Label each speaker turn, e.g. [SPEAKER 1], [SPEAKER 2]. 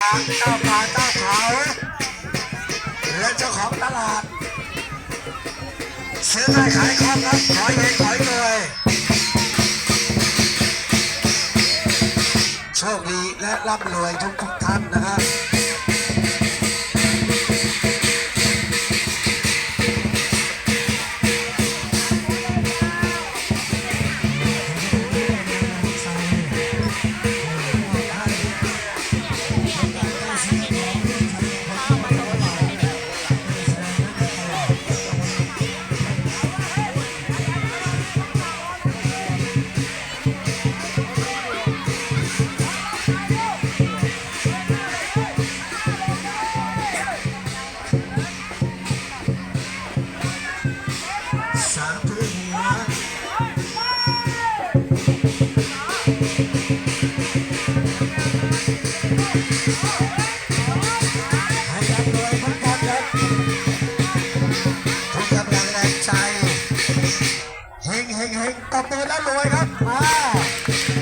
[SPEAKER 1] เจ้าป่าเจ้าเขาและเจ้าของตลาดซื้อได้ขายคล่องครับขอเองขอยเลยโชคดีและร่ำรวยทุกทุกๆท่านนะครับ เฮงเฮงเฮงตบมือแล้วรวยครับ